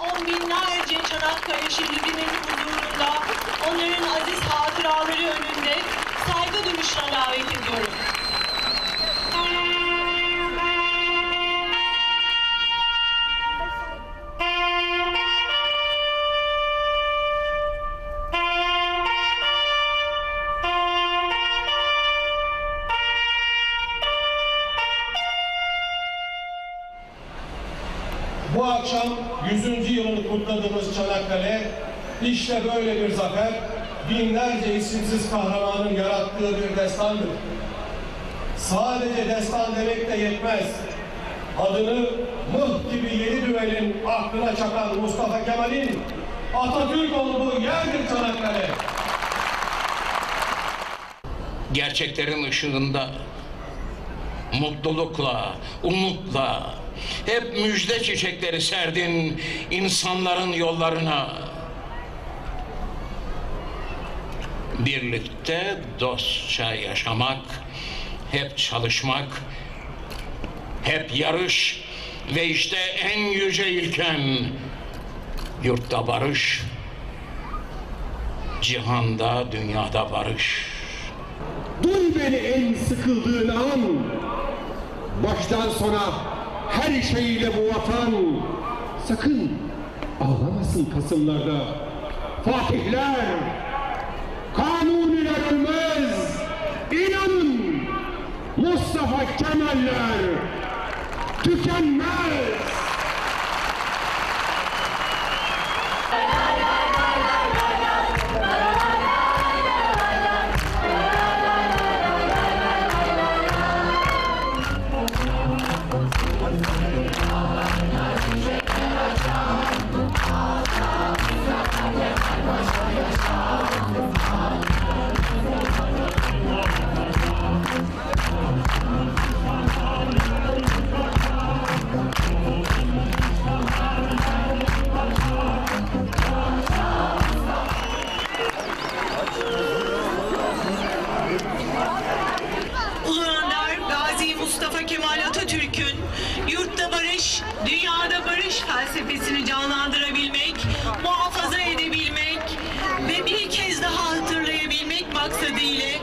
On binlerce Çanakkale şehidinin huzurunda, onların aziz hatıraları önünde saygı duruşuna davet ediyorum. Bu akşam 100. yılını kutladığımız Çanakkale işte böyle bir zafer binlerce isimsiz kahramanın yarattığı bir destandır. Sadece destan demek de yetmez. Adını mıh gibi yedi düvenin aklına çakan Mustafa Kemal'in Atatürk olduğu yerdir Çanakkale. gerçeklerin ışığında mutlulukla, umutla hep müjde çiçekleri serdin insanların yollarına. Birlikte dostça yaşamak, hep çalışmak, hep yarış ve işte en yüce ilken yurtta barış, cihanda, dünyada barış. Duy beni en sıkıldığın an Baştan sona her şeyiyle bu vatan Sakın ağlamasın Kasımlarda. Fatihler Kanuniler ölmez İnanın Mustafa Kemaller Tükenmez Mustafa Kemal Atatürk'ün yurtta barış, dünyada barış felsefesini canlandırabilmek, muhafaza edebilmek ve bir kez daha hatırlayabilmek maksadıyla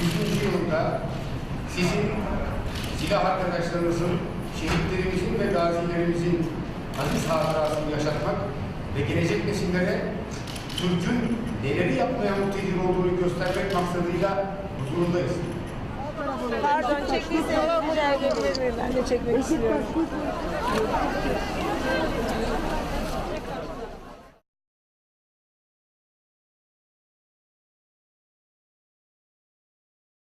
100. yılında sizin silah arkadaşlarınızın, şehitlerimizin ve gazilerimizin aziz hatırasını yaşatmak ve gelecek nesillere Türk'ün neleri yapmaya muhtedir olduğunu göstermek maksadıyla huzurundayız. Pardon miyim? Ben de çekmek istiyorum.